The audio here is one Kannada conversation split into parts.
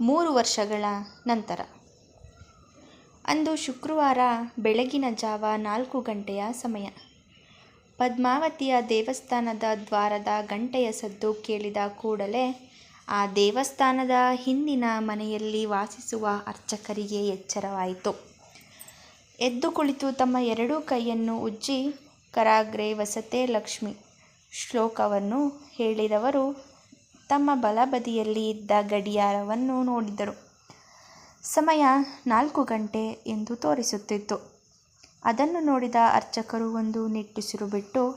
ಮೂರು ವರ್ಷಗಳ ನಂತರ. ಅಂದು ಶುಕ್ರವಾರ ಬೆಳಗಿನ ಜಾವ ನಾಲ್ಕು ಗಂಟೆಯ ಸಮಯ. ಪದ್ಮಾವತಿಯ ದೇವಸ್ಥಾನದ ದ್ವಾರದ ಗಂಟೆಯ ಸದ್ದು ಕೇಳಿದ ಕೂಡಲೇ ಆ ದೇವಸ್ಥಾನದ ಹಿಂದಿನ ಮನೆಯಲ್ಲಿ ವಾಸಿಸುವ ಅರ್ಚಕರಿಗೆ ಎಚ್ಚರವಾಯಿತು. ಎದ್ದು ಕುಳಿತು ತಮ್ಮ ಎರಡೂ ಕೈಯನ್ನು ಉಜ್ಜಿ ಕರಾಗ್ರೆ ವಸತೆ ಲಕ್ಷ್ಮಿ ಶ್ಲೋಕವನ್ನು ಹೇಳಿದವರು ತಮ್ಮ ಬಲಬದಿಯಲ್ಲಿ ಇದ್ದ ಗಡಿಯಾರವನ್ನು ನೋಡಿದರು. ಸಮಯ ನಾಲ್ಕು ಗಂಟೆ ಎಂದು ತೋರಿಸುತ್ತಿತ್ತು. ಅದನ್ನು ನೋಡಿದ ಅರ್ಚಕರು ಒಂದು ನಿಟ್ಟುಸಿರು ಬಿಟ್ಟು,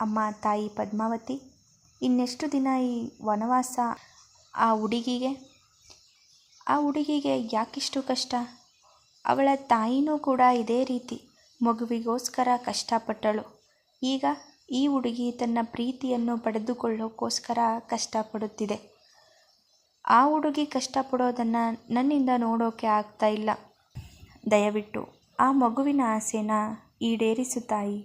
ಅಮ್ಮ, ತಾಯಿ ಪದ್ಮಾವತಿ, ಇನ್ನೆಷ್ಟು ದಿನ ಈ ವನವಾಸ? ಆ ಹುಡುಗಿಗೆ? ಆ ಹುಡುಗಿಗೆ ಯಾಕಿಷ್ಟು ಕಷ್ಟ? ಅವಳ ತಾಯಿನೂ ಕೂಡ ಇದೇ ರೀತಿ ಮಗುವಿಗೋಸ್ಕರ ಕಷ್ಟಪಟ್ಟಳು. ಈಗ ಈ ಹುಡುಗಿ ತನ್ನ ಪ್ರೀತಿಯನ್ನು ಪಡೆದುಕೊಳ್ಳೋಕ್ಕೋಸ್ಕರ ಕಷ್ಟಪಡುತ್ತಿದೆ. ಆ ಹುಡುಗಿ ಕಷ್ಟಪಡೋದನ್ನು ನನ್ನಿಂದ ನೋಡೋಕೆ ಆಗ್ತಾ ಇಲ್ಲ. ದಯವಿಟ್ಟು ಆ ಮಗುವಿನ ಆಸೆನ ಈಡೇರಿಸು ತಾಯಿ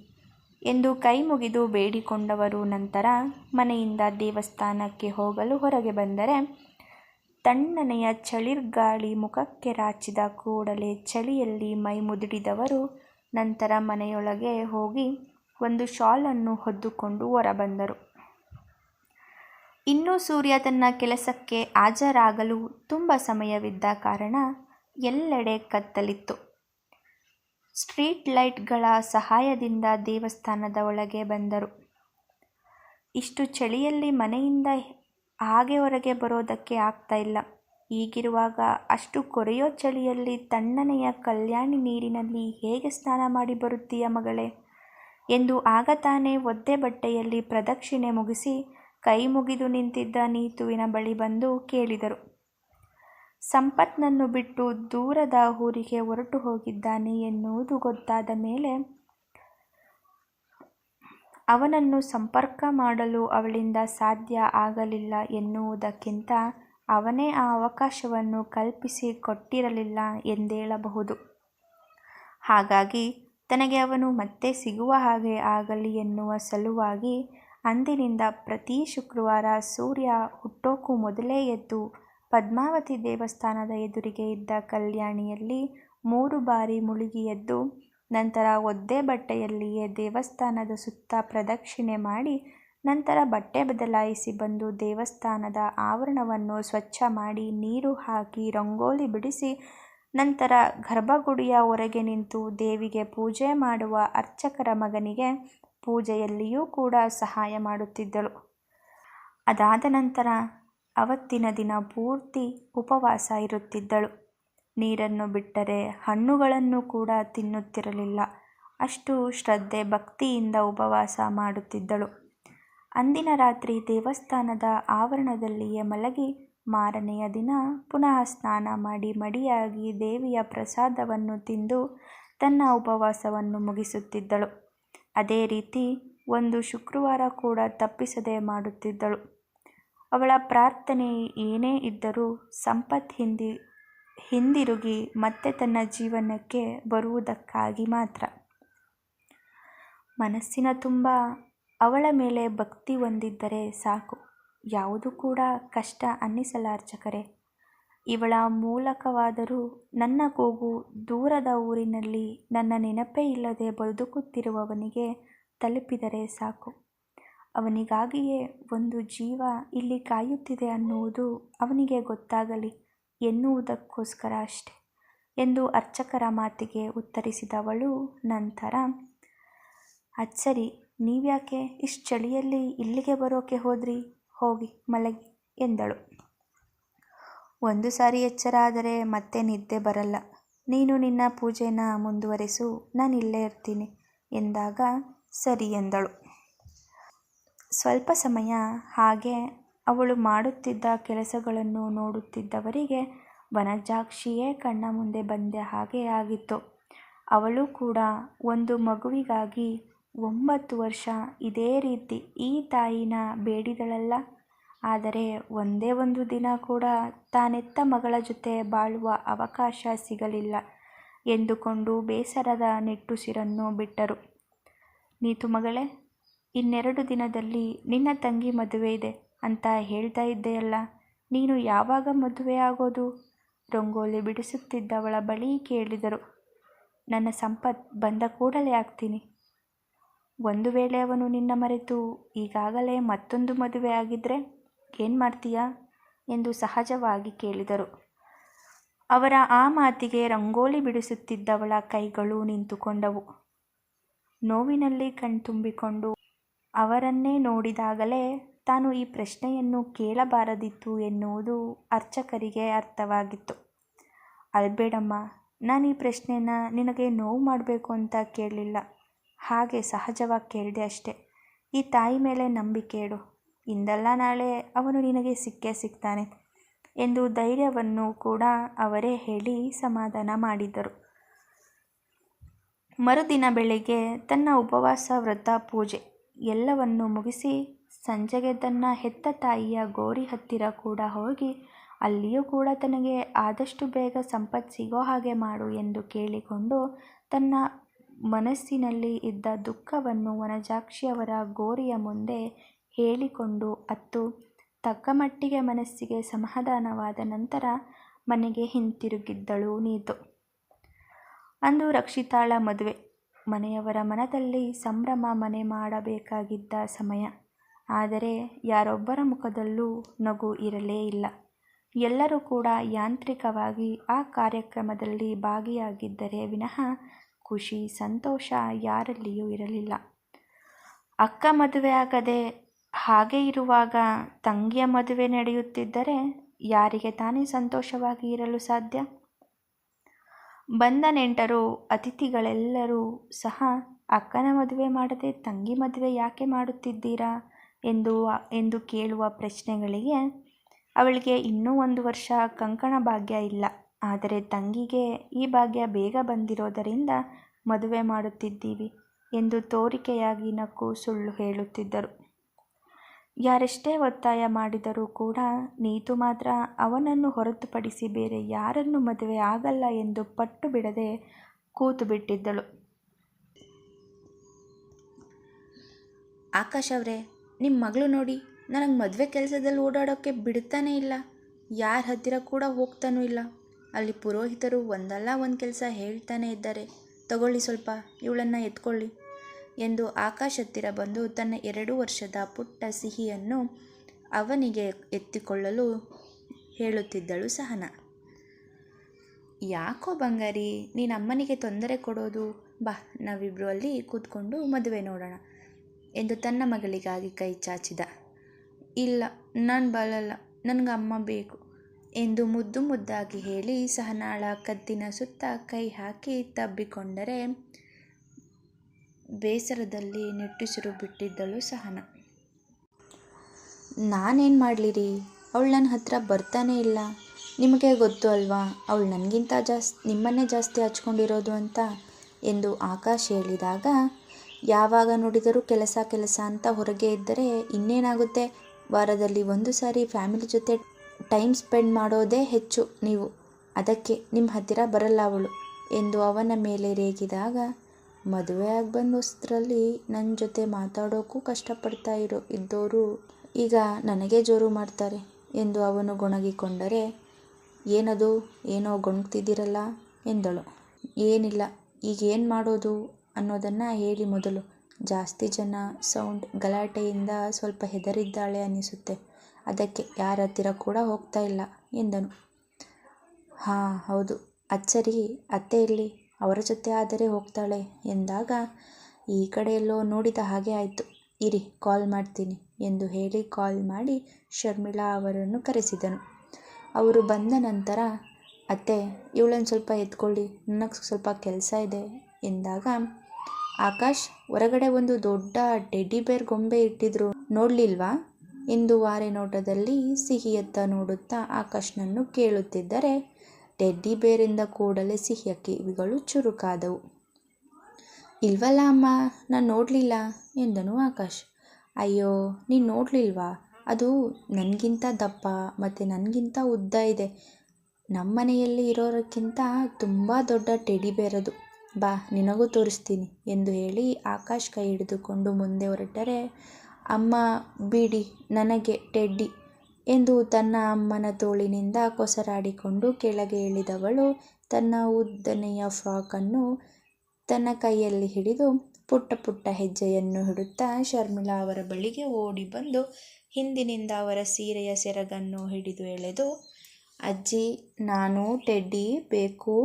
ಎಂದು ಕೈ ಮುಗಿದು ಬೇಡಿಕೊಂಡವರು ನಂತರ ಮನೆಯಿಂದ ದೇವಸ್ಥಾನಕ್ಕೆ ಹೋಗಲು ಹೊರಗೆ ಬಂದರೆ ತಣ್ಣನೆಯ ಚಳಿರ್ಗಾಳಿ ಮುಖಕ್ಕೆ ರಾಚಿದ ಕೂಡಲೇ ಚಳಿಯಲ್ಲಿ ಮೈ ಮುದುಡಿದವರು ನಂತರ ಮನೆಯೊಳಗೆ ಹೋಗಿ ಒಂದು ಶಾಲನ್ನು ಹೊದ್ದುಕೊಂಡು ಹೊರಬಂದರು. ಇನ್ನೂ ಸೂರ್ಯ ತನ್ನ ಕೆಲಸಕ್ಕೆ ಹಾಜರಾಗಲು ತುಂಬ ಸಮಯವಿದ್ದ ಕಾರಣ ಎಲ್ಲೆಡೆ ಕತ್ತಲಿತ್ತು. ಸ್ಟ್ರೀಟ್ ಲೈಟ್ಗಳ ಸಹಾಯದಿಂದ ದೇವಸ್ಥಾನದ ಒಳಗೆ ಬಂದರು. ಇಷ್ಟು ಚಳಿಯಲ್ಲಿ ಮನೆಯಿಂದ ಹಾಗೆ ಹೊರಗೆ ಬರೋದಕ್ಕೆ ಆಗ್ತಾ ಇಲ್ಲ. ಹೀಗಿರುವಾಗ ಅಷ್ಟು ಕೊರೆಯೋ ಚಳಿಯಲ್ಲಿ ತಣ್ಣನೆಯ ಕಲ್ಯಾಣಿ ನೀರಿನಲ್ಲಿ ಹೇಗೆ ಸ್ನಾನ ಮಾಡಿ ಬರುತ್ತೀಯ ಮಗಳೇ? ಎಂದು ಆಗ ತಾನೇ ಒದ್ದೆ ಬಟ್ಟೆಯಲ್ಲಿ ಪ್ರದಕ್ಷಿಣೆ ಮುಗಿಸಿ ಕೈ ಮುಗಿದು ನಿಂತಿದ್ದ ನೀತುವಿನ ಬಳಿ ಬಂದು ಕೇಳಿದರು. ಸಂಪತ್ನನ್ನು ಬಿಟ್ಟು ದೂರದ ಊರಿಗೆ ಹೊರಟು ಹೋಗಿದ್ದಾನೆ ಎನ್ನುವುದು ಗೊತ್ತಾದ ಮೇಲೆ ಅವನನ್ನು ಸಂಪರ್ಕ ಮಾಡಲು ಅವಳಿಂದ ಸಾಧ್ಯ ಆಗಲಿಲ್ಲ ಎನ್ನುವುದಕ್ಕಿಂತ ಅವನೇ ಆ ಅವಕಾಶವನ್ನು ಕಲ್ಪಿಸಿ ಕೊಟ್ಟಿರಲಿಲ್ಲ ಎಂದೇಳಬಹುದು. ಹಾಗಾಗಿ ತನಗೆ ಅವನು ಮತ್ತೆ ಸಿಗುವ ಹಾಗೆ ಆಗಲಿ ಎನ್ನುವ ಸಲುವಾಗಿ ಅಂದಿನಿಂದ ಪ್ರತಿ ಶುಕ್ರವಾರ ಸೂರ್ಯ ಹುಟ್ಟೋಕ್ಕೂ ಮೊದಲೇ ಎದ್ದು ಪದ್ಮಾವತಿ ದೇವಸ್ಥಾನದ ಎದುರಿಗೆ ಇದ್ದ ಕಲ್ಯಾಣಿಯಲ್ಲಿ ಮೂರು ಬಾರಿ ಮುಳುಗಿ ಎದ್ದು ನಂತರ ಒದ್ದೆ ಬಟ್ಟೆಯಲ್ಲಿಯೇ ದೇವಸ್ಥಾನದ ಸುತ್ತ ಪ್ರದಕ್ಷಿಣೆ ಮಾಡಿ ನಂತರ ಬಟ್ಟೆ ಬದಲಾಯಿಸಿ ಬಂದು ದೇವಸ್ಥಾನದ ಆವರಣವನ್ನು ಸ್ವಚ್ಛ ಮಾಡಿ ನೀರು ಹಾಕಿ ರಂಗೋಲಿ ಬಿಡಿಸಿ ನಂತರ ಗರ್ಭಗುಡಿಯ ಹೊರಗೆ ನಿಂತು ದೇವಿಗೆ ಪೂಜೆ ಮಾಡುವ ಅರ್ಚಕರ ಮಗನಿಗೆ ಪೂಜೆಯಲ್ಲಿಯೂ ಕೂಡ ಸಹಾಯ ಮಾಡುತ್ತಿದ್ದಳು. ಅದಾದ ನಂತರ ಅವತ್ತಿನ ದಿನ ಪೂರ್ತಿ ಉಪವಾಸ ಇರುತ್ತಿದ್ದಳು. ನೀರನ್ನು ಬಿಟ್ಟರೆ ಹಣ್ಣುಗಳನ್ನು ಕೂಡ ತಿನ್ನುತ್ತಿರಲಿಲ್ಲ. ಅಷ್ಟು ಶ್ರದ್ಧೆ ಭಕ್ತಿಯಿಂದ ಉಪವಾಸ ಮಾಡುತ್ತಿದ್ದಳು. ಅಂದಿನ ರಾತ್ರಿ ದೇವಸ್ಥಾನದ ಆವರಣದಲ್ಲಿಯೇ ಮಲಗಿ ಮಾರನೆಯ ದಿನ ಪುನಃ ಸ್ನಾನ ಮಾಡಿ ಮಡಿಯಾಗಿ ದೇವಿಯ ಪ್ರಸಾದವನ್ನು ತಿಂದು ತನ್ನ ಉಪವಾಸವನ್ನು ಮುಗಿಸುತ್ತಿದ್ದಳು. ಅದೇ ರೀತಿ ಒಂದು ಶುಕ್ರವಾರ ಕೂಡ ತಪ್ಪಿಸದೆ ಮಾಡುತ್ತಿದ್ದಳು. ಅವಳ ಪ್ರಾರ್ಥನೆ ಏನೇ ಇದ್ದರೂ ಸಂಪತ್ ಹಿಂದಿ, ಹಿಂದಿರುಗಿ ಮತ್ತೆ ತನ್ನ ಜೀವನಕ್ಕೆ ಬರುವುದಕ್ಕಾಗಿ ಮಾತ್ರ. ಮನಸ್ಸಿನ ತುಂಬ ಅವಳ ಮೇಲೆ ಭಕ್ತಿ ಹೊಂದಿದ್ದರೆ ಸಾಕು. ಯಾವುದು ಕೂಡ ಕಷ್ಟ ಅನ್ನಿಸಲಾರ್ಚಕರೇ. ಇವಳ ಮೂಲಕವಾದರೂ ನನ್ನ ಕೂಗು ದೂರದ ಊರಿನಲ್ಲಿ ನನ್ನ ನೆನಪೇ ಇಲ್ಲದೆ ಬದುಕುತ್ತಿರುವವನಿಗೆ ತಲುಪಿದರೆ ಸಾಕು. ಅವನಿಗಾಗಿಯೇ ಒಂದು ಜೀವ ಇಲ್ಲಿ ಕಾಯುತ್ತಿದೆ ಅನ್ನುವುದು ಅವನಿಗೆ ಗೊತ್ತಾಗಲಿ ಎನ್ನುವುದಕ್ಕೋಸ್ಕರ ಅಷ್ಟೆ ಎಂದು ಅರ್ಚಕರ ಮಾತಿಗೆ ಉತ್ತರಿಸಿದವಳು ನಂತರ, ಅಚ್ಚರಿ, ನೀವ್ಯಾಕೆ ಇಷ್ಟು ಚಳಿಯಲ್ಲಿ ಇಲ್ಲಿಗೆ ಬರೋಕೆ ಹೋದ್ರಿ? ಹೋಗಿ ಮಲಗಿ ಎಂದಳು. ಒಂದು ಸಾರಿ ಎಚ್ಚರ ಆದರೆ ಮತ್ತೆ ನಿದ್ದೆ ಬರಲ್ಲ. ನೀನು ನಿನ್ನ ಪೂಜೆನ ಮುಂದುವರೆಸು. ನಾನು ಇಲ್ಲೇ ಇರ್ತೀನಿ ಎಂದಾಗ ಸರಿ ಎಂದಳು. ಸ್ವಲ್ಪ ಸಮಯ ಹಾಗೆ ಅವಳು ಮಾಡುತ್ತಿದ್ದ ಕೆಲಸಗಳನ್ನು ನೋಡುತ್ತಿದ್ದವರಿಗೆ ವನಜಾಕ್ಷಿಯೇ ಕಣ್ಣ ಮುಂದೆ ಬಂದ ಹಾಗೆ ಆಗಿತ್ತು. ಅವಳು ಕೂಡ ಒಂದು ಮಗುವಿಗಾಗಿ ಒಂಬತ್ತು ವರ್ಷ ಇದೇ ರೀತಿ ಈ ತಾಯಿನ ಬೇಡಿದಳಲ್ಲ. ಆದರೆ ಒಂದೇ ಒಂದು ದಿನ ಕೂಡ ತಾನೆತ್ತ ಮಗಳ ಜೊತೆ ಬಾಳುವ ಅವಕಾಶ ಸಿಗಲಿಲ್ಲ ಎಂದುಕೊಂಡು ಬೇಸರದ ನೆಟ್ಟುಸಿರನ್ನು ಬಿಟ್ಟರು. ನೀತು ಮಗಳೇ, ಇನ್ನೆರಡು ದಿನದಲ್ಲಿ ನಿನ್ನ ತಂಗಿ ಮದುವೆ ಇದೆ ಅಂತ ಹೇಳ್ತಾ ಇದ್ದೆಯಲ್ಲ, ನೀನು ಯಾವಾಗ ಮದುವೆ ಆಗೋದು? ರಂಗೋಲಿ ಬಿಡಿಸುತ್ತಿದ್ದವಳ ಬಳಿ ಕೇಳಿದರು. ನನ್ನ ಸಂಪತ್ ಬಂದ ಕೂಡಲೇ ಆಗ್ತೀನಿ. ಒಂದು ವೇಳೆ ಅವನು ನಿನ್ನ ಮರೆತು ಈಗಾಗಲೇ ಮತ್ತೊಂದು ಮದುವೆ ಆಗಿದ್ರೆ ಏನು ಮಾಡ್ತೀಯಾ? ಎಂದು ಸಹಜವಾಗಿ ಕೇಳಿದರು. ಅವರ ಆ ಮಾತಿಗೆ ರಂಗೋಲಿ ಬಿಡಿಸುತ್ತಿದ್ದವಳ ಕೈಗಳು ನಿಂತುಕೊಂಡವು. ನೋವಿನಲ್ಲಿ ಕಣ್ತುಂಬಿಕೊಂಡು ಅವರನ್ನೇ ನೋಡಿದಾಗಲೇ ತಾನು ಈ ಪ್ರಶ್ನೆಯನ್ನು ಕೇಳಬಾರದಿತ್ತು ಎನ್ನುವುದು ಅರ್ಚಕರಿಗೆ ಅರ್ಥವಾಗಿತ್ತು. ಅಲ್ಬೇಡಮ್ಮ, ನಾನು ಈ ಪ್ರಶ್ನೆನ ನಿನಗೆ ನೋವು ಮಾಡಬೇಕು ಅಂತ ಕೇಳಲಿಲ್ಲ ಹಾಗೆ ಸಹಜವಾಗಿ ಕೇಳಿದೆ ಅಷ್ಟೆ. ಈ ತಾಯಿ ಮೇಲೆ ನಂಬಿಕೆ ಇಂದಲ್ಲ ನಾಳೆ ಅವನು ನಿನಗೆ ಸಿಕ್ಕೇ ಸಿಗ್ತಾನೆ ಎಂದು ಧೈರ್ಯವನ್ನು ಕೂಡ ಅವರೇ ಹೇಳಿ ಸಮಾಧಾನ ಮಾಡಿದರು ಮರುದಿನ ಬೆಳಿಗ್ಗೆ ತನ್ನ ಉಪವಾಸ, ವ್ರತ, ಪೂಜೆ ಎಲ್ಲವನ್ನು ಮುಗಿಸಿ ಸಂಜೆಗೆ ತನ್ನ ಹೆತ್ತ ತಾಯಿಯ ಗೋರಿ ಹತ್ತಿರ ಕೂಡ ಹೋಗಿ ಅಲ್ಲಿಯೂ ಕೂಡ ತನಗೆ ಆದಷ್ಟು ಬೇಗ ಸಂಪತ್ತು ಸಿಗೋ ಹಾಗೆ ಮಾಡು ಎಂದು ಕೇಳಿಕೊಂಡು ತನ್ನ ಮನಸ್ಸಿನಲ್ಲಿ ಇದ್ದ ದುಃಖವನ್ನು ವನಜಾಕ್ಷಿಯವರ ಗೋರಿಯ ಮುಂದೆ ಹೇಳಿಕೊಂಡು ಅತ್ತು ತಕ್ಕಮಟ್ಟಿಗೆ ಮನಸ್ಸಿಗೆ ಸಮಾಧಾನವಾದ ನಂತರ ಮನೆಗೆ ಹಿಂತಿರುಗಿದ್ದಳು ನೀತು. ಅಂದು ರಕ್ಷಿತಾಳ ಮದುವೆ. ಮನೆಯವರ ಮನದಲ್ಲಿ ಸಂಭ್ರಮ ಮನೆ ಮಾಡಬೇಕಾಗಿದ್ದ ಸಮಯ. ಆದರೆ ಯಾರೊಬ್ಬರ ಮುಖದಲ್ಲೂ ನಗು ಇರಲೇ ಇಲ್ಲ. ಎಲ್ಲರೂ ಕೂಡ ಯಾಂತ್ರಿಕವಾಗಿ ಆ ಕಾರ್ಯಕ್ರಮದಲ್ಲಿ ಭಾಗಿಯಾಗಿದ್ದರೆ ವಿನಃ ಖುಷಿ, ಸಂತೋಷ ಯಾರಲ್ಲಿಯೂ ಇರಲಿಲ್ಲ. ಅಕ್ಕ ಮದುವೆ ಆಗದೆ ಹಾಗೆ ಇರುವಾಗ ತಂಗಿಯ ಮದುವೆ ನಡೆಯುತ್ತಿದ್ದರೆ ಯಾರಿಗೆ ತಾನೇ ಸಂತೋಷವಾಗಿ ಇರಲು ಸಾಧ್ಯ? ಬಂದ ನೆಂಟರು, ಅತಿಥಿಗಳೆಲ್ಲರೂ ಸಹ, ಅಕ್ಕನ ಮದುವೆ ಮಾಡದೆ ತಂಗಿ ಮದುವೆ ಯಾಕೆ ಮಾಡುತ್ತಿದ್ದೀರಾ? ಎಂದು ಎಂದು ಕೇಳುವ ಪ್ರಶ್ನೆಗಳಿಗೆ ಅವಳಿಗೆ ಇನ್ನೂ ಒಂದು ವರ್ಷ ಕಂಕಣ ಭಾಗ್ಯ ಇಲ್ಲ. ಆದರೆ ತಂಗಿಗೆ ಈ ಭಾಗ್ಯ ಬೇಗ ಬಂದಿರೋದರಿಂದ ಮದುವೆ ಮಾಡುತ್ತಿದ್ದೀವಿ ಎಂದು ತೋರಿಕೆಯಾಗಿ ನಕ್ಕು ಸುಳ್ಳು ಹೇಳುತ್ತಿದ್ದರು. ಯಾರೆಷ್ಟೇ ಒತ್ತಾಯ ಮಾಡಿದರೂ ಕೂಡ ನೀತು ಮಾತ್ರ ಅವನನ್ನು ಹೊರತುಪಡಿಸಿ ಬೇರೆ ಯಾರನ್ನು ಮದುವೆ ಆಗಲ್ಲ ಎಂದು ಪಟ್ಟು ಬಿಡದೆ ಕೂತು ಬಿಟ್ಟಿದ್ದಳು ಆಕಾಶ್ ಅವರೇ ನಿಮ್ಮ ಮಗಳು ನೋಡಿ ನನಗೆ ಮದುವೆ ಕೆಲಸದಲ್ಲಿ ಓಡಾಡೋಕ್ಕೆ ಬಿಡ್ತಾನೇ ಇಲ್ಲ? ಯಾರ ಹತ್ತಿರ ಕೂಡ ಹೋಗ್ತಾನೂ ಇಲ್ಲ. ಅಲ್ಲಿ ಪುರೋಹಿತರು ಒಂದಲ್ಲ ಒಂದು ಕೆಲಸ ಹೇಳ್ತಾನೆ ಇದ್ದಾರೆ. ತಗೊಳ್ಳಿ ಸ್ವಲ್ಪ, ಇವಳನ್ನು ಎತ್ಕೊಳ್ಳಿ ಎಂದು ಆಕಾಶ್ ಹತ್ತಿರ ಬಂದು ತನ್ನ ಎರಡು ವರ್ಷದ ಪುಟ್ಟ ಸಿಹಿಯನ್ನು ಅವನಿಗೆ ಎತ್ತಿಕೊಳ್ಳಲು ಹೇಳುತ್ತಿದ್ದಳು ಸಹನ. ಯಾಕೋ ಬಂಗಾರಿ, ನೀನು ಅಮ್ಮನಿಗೆ ತೊಂದರೆ ಕೊಡೋದು? ಬಾ ನಾವಿಬ್ಬರು ಅಲ್ಲಿ ಕೂತ್ಕೊಂಡು ಮದುವೆ ನೋಡೋಣ ಎಂದು ತನ್ನ ಮಗಳಿಗಾಗಿ ಕೈ ಚಾಚಿದ. ಇಲ್ಲ, ನಾನು ಬರಲ್ಲ, ನನಗೆ ಅಮ್ಮ ಬೇಕು. ಎಂದು ಮುದ್ದು ಮುದ್ದಾಗಿ ಹೇಳಿ ಸಹನಾಳ ಕದ್ದಿನ ಸುತ್ತ ಕೈ ಹಾಕಿ ತಬ್ಬಿಕೊಂಡರೆ ಬೇಸರದಲ್ಲಿ ನಿಟ್ಟುಸಿರು ಬಿಟ್ಟಿದ್ದಳು ಸಹನ. ನಾನೇನು ಮಾಡಲಿರಿ? ಅವಳು ನನ್ನ ಹತ್ರ ಬರ್ತಾನೆ ಇಲ್ಲ. ನಿಮಗೆ ಗೊತ್ತು ಅಲ್ವಾ? ಅವಳು ನನಗಿಂತ ಜಾಸ್ತಿ ನಿಮ್ಮನ್ನೇ ಜಾಸ್ತಿ ಹಚ್ಕೊಂಡಿರೋದು ಅಂತ ಎಂದು ಆಕಾಶ್ ಹೇಳಿದಾಗ, ಯಾವಾಗ ನೋಡಿದರೂ ಕೆಲಸ ಕೆಲಸ ಅಂತ ಹೊರಗೆ ಇದ್ದರೆ ಇನ್ನೇನಾಗುತ್ತೆ? ವಾರದಲ್ಲಿ ಒಂದು ಸಾರಿ ಫ್ಯಾಮಿಲಿ ಜೊತೆ ಟೈಮ್ ಸ್ಪೆಂಡ್ ಮಾಡೋದೇ ಹೆಚ್ಚು ನೀವು. ಅದಕ್ಕೆ ನಿಮ್ಮ ಹತ್ತಿರ ಬರಲ್ಲ ಅವಳು ಎಂದು ಅವನ ಮೇಲೆ ರೇಗಿದಾಗ, ಮದುವೆ ಆಗಿ ಬಂದೋಸ್ತ್ರಲ್ಲಿ ನನ್ನ ಜೊತೆ ಮಾತಾಡೋಕ್ಕೂ ಕಷ್ಟಪಡ್ತಾ ಇರೋ ಇದ್ದವರು ಈಗ ನನಗೆ ಜೋರು ಮಾಡ್ತಾರೆ ಎಂದು ಅವನು ಗೊಣಗಿಕೊಂಡರೆ, ಏನದು? ಏನೋ ಗೊಣಗ್ತಿದ್ದೀರಲ್ಲ ಎಂದಳು. ಏನಿಲ್ಲ, ಈಗ ಏನು ಮಾಡೋದು? ಅನ್ನೋದನ್ನು ಹೇಳಿ ಮೊದಲು. ಜಾಸ್ತಿ ಜನ ಸೌಂಡ್ ಗಲಾಟೆಯಿಂದ ಸ್ವಲ್ಪ ಹೆದರಿದ್ದಾಳೆ ಅನ್ನಿಸುತ್ತೆ. ಅದಕ್ಕೆ ಯಾರ ಹತ್ತಿರ ಕೂಡ ಹೋಗ್ತಾ ಇಲ್ಲ ಎಂದನು. ಹಾಂ, ಹೌದು. ಅಚ್ಚರಿ, ಅತ್ತೆ ಇಲ್ಲಿ ಅವರ ಜೊತೆ ಆದರೆ ಹೋಗ್ತಾಳೆ ಎಂದಾಗ ಈ ಕಡೆ ಎಲ್ಲೋ ನೋಡಿದ ಹಾಗೆ ಆಯಿತು. ಇರಿ ಕಾಲ್ ಮಾಡ್ತೀನಿ ಎಂದು ಹೇಳಿ ಕಾಲ್ ಮಾಡಿ ಶರ್ಮಿಳಾ ಅವರನ್ನು ಕರೆಸಿದನು. ಅವರು ಬಂದ ನಂತರ, ಅತ್ತೆ, ಇವಳನ್ನು ಸ್ವಲ್ಪ ಎತ್ಕೊಳ್ಳಿ, ನನಗೆ ಸ್ವಲ್ಪ ಕೆಲಸ ಇದೆ ಎಂದಾಗ, ಆಕಾಶ್, ಹೊರಗಡೆ ಒಂದು ದೊಡ್ಡ ಟೆಡ್ಡಿ ಬೇರ್ ಗೊಂಬೆ ಇಟ್ಟಿದ್ರು ನೋಡಲಿಲ್ವಾ? ಎಂದು ವಾರೆ ನೋಟದಲ್ಲಿ ಸಿಹಿಯತ್ತ ನೋಡುತ್ತಾ ಆಕಾಶ್ನನ್ನು ಕೇಳುತ್ತಿದ್ದರೆ, ಟೆಡ್ಡಿ ಬೇರಿಂದ ಕೂಡಲೇ ಸಿಹಿಯ ಕಿವಿಗಳು ಚುರುಕಾದವು. ಇಲ್ವಲ್ಲ ಅಮ್ಮ, ನಾನು ನೋಡಲಿಲ್ಲ, ಎಂದನು ಆಕಾಶ್. ಅಯ್ಯೋ, ನೀನು ನೋಡಲಿಲ್ವಾ? ಅದು ನನಗಿಂತ ದಪ್ಪ ಮತ್ತು ನನಗಿಂತ ಉದ್ದ ಇದೆ. ನಮ್ಮ ಮನೆಯಲ್ಲಿ ಇರೋರಕ್ಕಿಂತ ತುಂಬ ದೊಡ್ಡ ಟೆಡಿ ಬೇರದು. ಬಾ, ನಿನಗೂ ತೋರಿಸ್ತೀನಿ, ಎಂದು ಹೇಳಿ ಆಕಾಶ್ ಕೈ ಹಿಡಿದುಕೊಂಡು ಮುಂದೆ ಹೊರಟರೆ ಅಮ್ಮ, ಬಿಡಿ, ನನಗೆ ಟೆಡ್ಡಿ ಎಂದು ತನ್ನ ಅಮ್ಮನ ತೋಳಿನಿಂದ ಕೊಸರಾಡಿಕೊಂಡು ಕೆಳಗೆ ಇಳಿದವಳು ತನ್ನ ಉದ್ದನೆಯ ಫ್ರಾಕನ್ನು ತನ್ನ ಕೈಯಲ್ಲಿ ಹಿಡಿದು ಪುಟ್ಟ ಪುಟ್ಟ ಹೆಜ್ಜೆಯನ್ನು ಹಿಡುತ್ತಾ ಶರ್ಮಿಳಾ ಅವರ ಬಳಿಗೆ ಓಡಿ ಬಂದು ಹಿಂದಿನಿಂದ ಅವರ ಸೀರೆಯ ಸೆರಗನ್ನು ಹಿಡಿದು ಎಳೆದು, ಅಜ್ಜಿ, ನಾನು ಟೆಡ್ಡಿ ಬೇಕು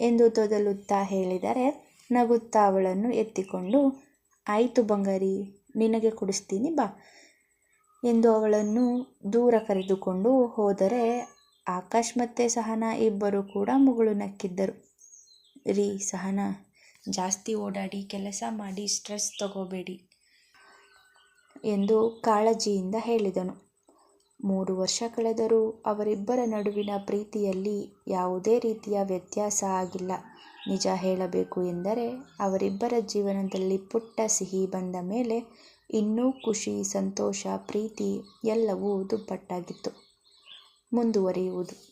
ಎಂದು ತೊದಲುತ್ತಾ ಹೇಳಿದರೆ ನಗುತ್ತಾ ಅವಳನ್ನು ಎತ್ತಿಕೊಂಡು, ಆಯಿತು ಬಂಗಾರಿ ನಿನಗೆ ಕೊಡಿಸ್ತೀನಿ ಬಾ ಎಂದು ಅವಳನ್ನು ದೂರ ಕರೆದುಕೊಂಡು ಹೋದರೆ ಆಕಾಶ್ ಮತ್ತು ಸಹನಾ ಇಬ್ಬರು ಕೂಡ ಮುಗುಳು ನಕ್ಕಿದ್ದರು. ರೀ ಸಹನಾ, ಜಾಸ್ತಿ ಓಡಾಡಿ ಕೆಲಸ ಮಾಡಿ ಸ್ಟ್ರೆಸ್ ತಗೋಬೇಡಿ ಎಂದು ಕಾಳಜಿಯಿಂದ ಹೇಳಿದನು. ಮೂರು ವರ್ಷ ಕಳೆದರೂ ಅವರಿಬ್ಬರ ನಡುವಿನ ಪ್ರೀತಿಯಲ್ಲಿ ಯಾವುದೇ ರೀತಿಯ ವ್ಯತ್ಯಾಸ ಆಗಿಲ್ಲ. ನಿಜ ಹೇಳಬೇಕು ಎಂದರೆ, ಅವರಿಬ್ಬರ ಜೀವನದಲ್ಲಿ ಪುಟ್ಟ ಸಿಹಿ ಬಂದ ಮೇಲೆ ಇನ್ನೂ ಖುಷಿ, ಸಂತೋಷ, ಪ್ರೀತಿ ಎಲ್ಲವೂ ದುಪ್ಪಟ್ಟಾಗಿತ್ತು. ಮುಂದುವರಿಯುವುದು.